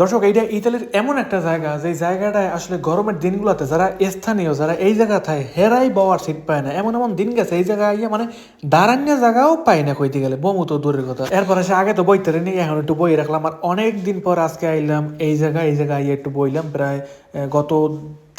দর্শক, এইটা ইতালির এমন একটা জায়গা, যে জায়গাটায় আসলে গরমের দিনগুলোতে যারা স্থানীয়, যারা এই জায়গা থাকে হেরাই বাওয়ার সিট পায় না, এমন এমন দিন গেছে, এই জায়গায় ইয়ে মানে দাঁড়ান্য জায়গাও পায় না কইতে গেলে, বমু তো দূরের কথা। এরপর আসে আগে তো বইতে নি, এখন একটু বই রাখলাম, আর অনেক দিন পর আজকে আইলাম এই জায়গায় এই জায়গায় একটু বইলাম, প্রায় গত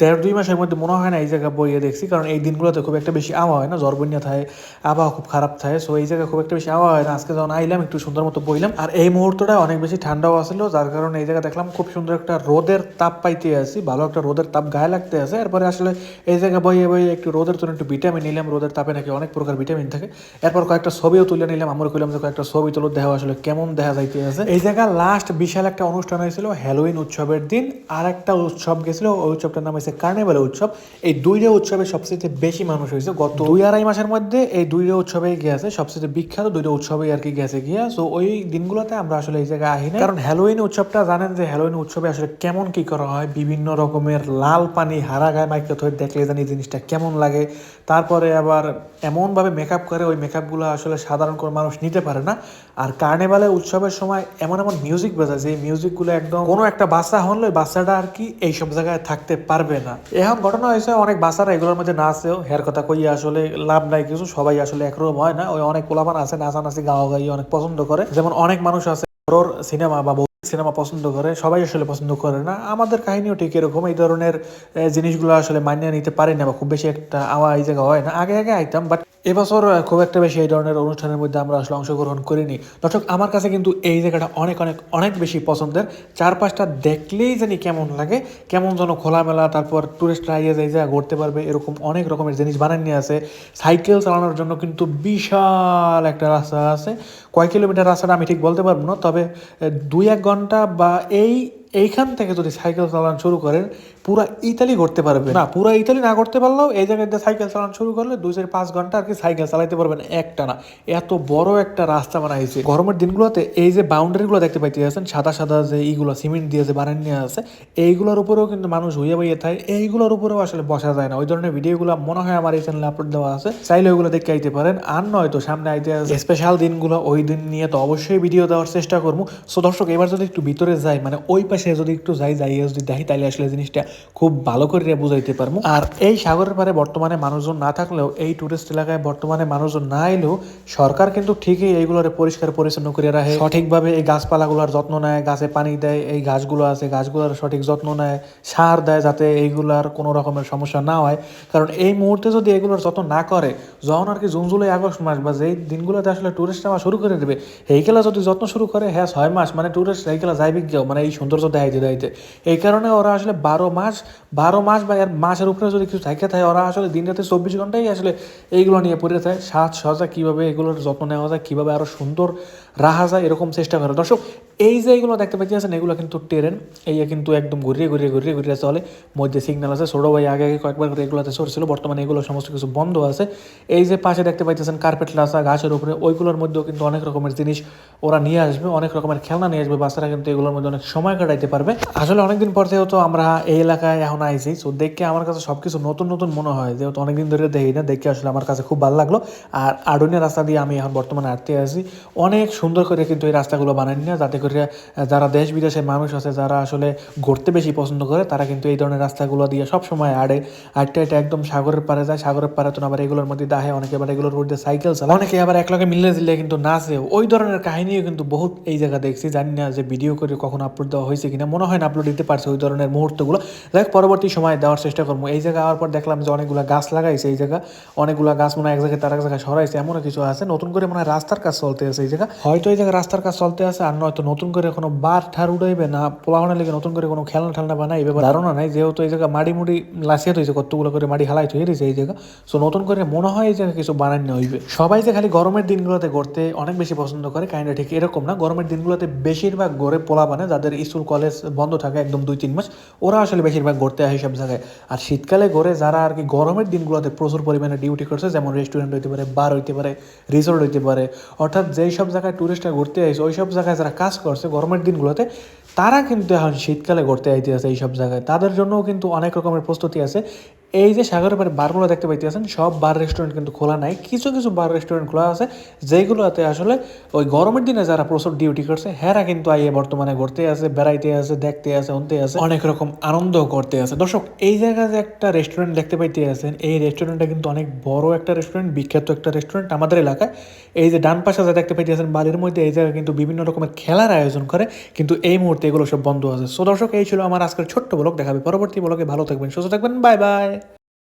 দেড় দুই মাসের মধ্যে মনে হয় না এই জায়গা বইয়ে দেখছি, কারণ এই দিনগুলোতে খুব একটা বেশি আওয়া হয় না। জ্বর বন্যা থাকে আবহাওয়া খুব খারাপ থাকে সো এই জায়গায় খুব একটা বেশি আওয়া হয় না। আজকে যখন আইলাম, একটু সুন্দর মতো বইলাম। আর এই মুহূর্তটা অনেক বেশি ঠান্ডাও আসলো যার কারণে এই জায়গা দেখলাম খুব সুন্দর একটা রোদের তাপ পাইতে আছি ভালো একটা রোদের তাপ গায়ে লাগতে আছে এরপরে আসলে এই জায়গায় বইয়ে বইয়ে একটু রোদের জন্য একটু ভিটামিন নিলাম, রোদের তাপে নাকি অনেক প্রকার ভিটামিন থাকে। এরপর কয়েকটা ছবিও তুলে নিলাম আমরা কইলাম যে কয়েকটা ছবি তুলো দেখা আসলে কেমন দেখা যাইতে আছে এই জায়গা লাস্ট বিশাল একটা অনুষ্ঠান হয়েছিল হ্যালোইন উৎসবের দিন। আর একটা উৎসব গেছিল, ওই উৎসবটার নাম হয়েছে কার্নিভাল উৎসব। এই দুইটা উৎসবে সবচেয়ে বেশি মানুষ হয়েছে। গত দুই আড়াই মাসের মধ্যে এই দুইটা উৎসবেই গিয়েছে সবচেয়ে বিখ্যাত দুইটা উৎসবেই আর কি গেছে গিয়া। সো ওই দিনগুলোতে আমরা আসলে এই জায়গায় আহি না কারণ হ্যালোইন উৎসবটা জানেন যে হ্যালোইন উৎসবে আসলে কেমন কি করা হয়, বিভিন্ন রকমের লাল পানি, হারা গায়ে মাইকে ধরে দেখলে জানি জিনিসটা কেমন লাগে। তারপরে আবার এমনভাবে মেকআপ করে, ওই মেকআপগুলো আসলে সাধারণ কোনো মানুষ নিতে পারে না। আর কার্নিভালে উৎসবের সময় এমন এমন মিউজিক বাজায়, যে মিউজিকগুলো একদম কোনো একটা বাচ্চা হলে বাচ্চাটা আর কি এইসব জায়গায় থাকতে পারবে না। এখন ঘটনা হয়েছে, অনেক বাসারা এগুলোর মধ্যে নাচেও হের কথা কই আসলে লাভ নাই কিছু, সবাই আসলে একরকম হয় না। ওই অনেক পোলাপান আছে, নাচানাচি, গাওয়া গাই অনেক পছন্দ করে। যেমন অনেক মানুষ আছে সিনেমা বা সিনেমা পছন্দ করে, সবাই আসলে পছন্দ করে না। আমাদের কাহিনীও ঠিক এরকম, এই ধরনের জিনিসগুলো আসলে মানিয়ে নিতে পারি না বা খুব বেশি একটা আওয়া এই জায়গা হয় না। আগে আগে আইতাম বাট এবছর খুব একটা বেশি এই ধরনের অনুষ্ঠানের মধ্যে আমরা আসলে অংশগ্রহণ করিনি। দর্শক, আমার কাছে কিন্তু এই জায়গাটা অনেক অনেক অনেক বেশি পছন্দের। চারপাশটা দেখলেই জানি কেমন লাগে, কেমন যেন খোলামেলা, তারপর টুরিস্টরা ইয়ে যায় জায়গা ঘুরতে পারবে, এরকম অনেক রকমের জিনিস বানান নিয়ে আছে। সাইকেল চালানোর জন্য কিন্তু বিশাল একটা রাস্তা আছে। কয় কিলোমিটার রাস্তাটা আমি ঠিক বলতে পারব না, তবে দুই, এক ঘণ্টা বা এই এইখান থেকে যদি সাইকেল চালানো শুরু করেন, পুরা ইতালি ঘুরতে পারবেন। না, পুরা ইতালি না করতে পারলেও এই জায়গায় দিয়ে সাইকেল চালানো শুরু করলে দুই চার পাঁচ ঘণ্টা আর কি সাইকেল চালাইতে পারবেন একটা না। এত বড় একটা রাস্তা বানাইছে। গরমের দিনগুলোতে এই যে বাউন্ডারিগুলো দেখতে পাইতে আছেন সাদা সাদা যে এইগুলো সিমেন্ট দিয়ে যে বানান নিয়ে আছে, এইগুলোর উপরেও কিন্তু মানুষ হইয়া বইয়ে থাকে। এইগুলোর উপরেও আসলে বসা যায় না। ওই ধরনের ভিডিওগুলো মনে হয় আমার এই চ্যানেলে আপলোড দেওয়া আছে। চাইলে ওইগুলো দেখে আইতে পারেন। আর নয়তো সামনে আইতে আছে স্পেশাল দিনগুলো, ওই দিন নিয়ে তো অবশ্যই ভিডিও দেওয়ার চেষ্টা করব। সো দর্শক, এবার যদি একটু ভিতরে যাই মানে ওই পাশে যদি একটু যাই যাইয়ে যদি দেখি, তাইলে আসলে জিনিসটা খুব ভালো করে বুঝাইতে পারব আর এই সাগরের পারে বর্তমানে মানুষজন না থাকলেও, এই টুরিস্ট এলাকায় বর্তমানে মানুষজন না এলেও, সরকার কিন্তু ঠিকই এইগুলোর পরিষ্কার পরিচ্ছন্ন করে রাখে। সঠিকভাবে এই গাছপালাগুলোর যত্ন নেয়, গাছে পানি দেয়, এই গাছগুলো আছে, গাছগুলোর সঠিক যত্ন নেয়, সার দেয় যাতে এইগুলার কোনো রকমের সমস্যা না হয়। কারণ এই মুহূর্তে যদি এগুলোর যত্ন না করে, যখন আর কি জুন, জুলাই, আগস্ট মাস বা যেই দিনগুলোতে আসলে টুরিস্ট আমার শুরু করে দেবে এইগুলা যদি যত্ন শুরু করে হ্যাঁ ছয় মাস মানে টুরিস্ট এইগুলা যাইবে গিয়েও মানে এই সৌন্দর্য দেখাইতে দেখাইতে এই কারণে ওরা আসলে বারো মাস বারো মাস বা এর মাসের উপরে যদি কিছু থাকে থাকে ওরা আসলে দিন রাতে চব্বিশ ঘন্টাই আসলে এইগুলো নিয়ে পড়ে থাকে। সাজ সজা কীভাবে এগুলোর যত্ন নেওয়া যায়, কীভাবে আরও সুন্দর রাখা যায়, এরকম চেষ্টা করে। দর্শক, এই যে এইগুলো দেখতে পাচ্ছি আছেন এগুলো কিন্তু ট্রেন এই কিন্তু একদম ঘুরিয়ে ঘুরিয়ে ঘুরিয়ে ঘুরিয়ে চলে। মধ্যে সিগন্যাল আছে, ছোটো ভাই আগে আগে কয়েকবার করে এগুলোতে চড়ছিল বর্তমানে এগুলো সমস্ত কিছু বন্ধ আছে। এই যে পাশে দেখতে পাইতেছেন কার্পেট লাসা গাছের উপরে, ওইগুলোর মধ্যেও কিন্তু অনেক রকমের জিনিস ওরা নিয়ে আসবে, অনেক রকমের খেলনা নিয়ে আসবে। বাচ্চারা কিন্তু এগুলোর মধ্যে অনেক সময় কাটাইতে পারবে। আসলে অনেকদিন পর যেহেতু আমরা এই এলাকায় এখন আইছি সো দেখে আমার কাছে সবকিছু নতুন নতুন মনে হয়। যেহেতু অনেকদিন ধরে দেখি না, দেখে আসলে আমার কাছে খুব ভালো লাগল। আর আডুনিয়া রাস্তা দিয়ে আমি এখন বর্তমানে হাঁটতে আছি অনেক সুন্দর করে কিন্তু এই রাস্তাগুলো বানাই না, যাতে করে যারা দেশ বিদেশের মানুষ আছে, যারা আসলে ঘুরতে বেশি পছন্দ করে, তারা কিন্তু এই ধরনের রাস্তাগুলো দিয়ে সব সময় আড়ে আটটা এটা একদম সাগরের পারে যায়, সাগরের পারে তো আবার এগুলোর মধ্যে দাহে, অনেকে আবার এগুলোর মধ্যে সাইকেল চালায়। অনেকে আবার একলগে মিলে দিলে কিন্তু নাচে। ওই ধরনের কাহিনীও কিন্তু বহুত এই জায়গা দেখছি। জানি না যে ভিডিও করে কখন আপলোড দেওয়া হয়েছে কিনা, মনে হয় না আপলোড দিতে পারছে ওই ধরনের মুহূর্তগুলো। দেখ পরবর্তী সময় দেওয়ার চেষ্টা করব। এই জায়গা আওয়ার পর দেখলাম যে অনেকগুলো গাছ লাগাইছে এই জায়গা। অনেকগুলো গাছ মনে হয় এক জায়গায় তার এক জায়গায় সরাইছে, এমনও কিছু আছে। নতুন করে মনে হয় রাস্তার কাজ চলতে আছে এই জায়গা। হয়তো এই জায়গায় রাস্তার কাজ চলতে আছে, আর নয়তো নতুন করে কোনো বার ঠার উঠাইবে না পোলাহনের লেগে নতুন করে কোনো খেলনা ঠেলনা বানাইবে বা ধারণা নাই। যেহেতু এই জায়গা মাড়ি মুড়ি লাসিয়ে হয়েছে, কতগুলো করে মাড়ি হালাই হয়ে রয়েছে এই জায়গা। সো নতুন করে মনে হয় এই জায়গায় কিছু বানানো হইবে। সবাই যে খালি গরমের দিনগুলোতে ঘুরতে অনেক বেশি পছন্দ করে, কাইন্ডা ঠিক এরকম না। গরমের দিনগুলোতে বেশিরভাগ ঘরে পোলা বানে যাদের স্কুল, কলেজ বন্ধ থাকে একদম দুই, তিন মাস, ওরা আসলে বেশিরভাগ ঘুরতে আসে সব জায়গায়। আর শীতকালে ঘরে যারা আর কি গরমের দিনগুলোতে প্রচুর পরিমাণে ডিউটি করছে, যেমন রেস্টুরেন্ট হইতে পারে বার হইতে পারে রিসোর্ট হইতে পারে, অর্থাৎ যেই সব জায়গায় টুরিস্টরা ঘুরতে আসে, ওই সব জায়গায় যারা কাজ করছে গরমের দিনগুলোতে, তারা কিন্তু এখন শীতকালে ঘুরতে আইতে আছে এই সব জায়গায়। তাদের জন্যও কিন্তু অনেক রকমের প্রস্তুতি আছে। এই যে সাগরের পাড়ে বারগুলো দেখতে পাইতেছেন, সব বার রেস্টুরেন্ট কিন্তু খোলা নাই। কিছু কিছু বার রেস্টুরেন্ট খোলা আছে, যেগুলোতে আসলে ওই গরমের দিনে যারা প্রচুর ডিউটি করছে, হেরা কিন্তু আইয়ে বর্তমানে ঘুরতে আছে বেড়াইতে আছে দেখতে আছে অন্তে আছে অনেক রকম আনন্দ করতে আছে দর্শক, এই জায়গায় যে একটা রেস্টুরেন্ট দেখতে পাইতে আছেন এই রেস্টুরেন্টটা কিন্তু অনেক বড় একটা রেস্টুরেন্ট বিখ্যাত একটা রেস্টুরেন্ট আমাদের এলাকায়। এই যে ডান পাশে যা দেখতে পাইতে আছেন বালির মধ্যে এই জায়গায় কিন্তু বিভিন্ন রকমের খেলার আয়োজন করে, কিন্তু এই মুহূর্তে এগুলো সব বন্ধ আছে। সো দর্শক, এই ছিল আমার আজকের ছোট্ট ব্লগ দেখাবে পরবর্তী ব্লগে ভালো থাকবেন, সুস্থ থাকবেন বাই বাই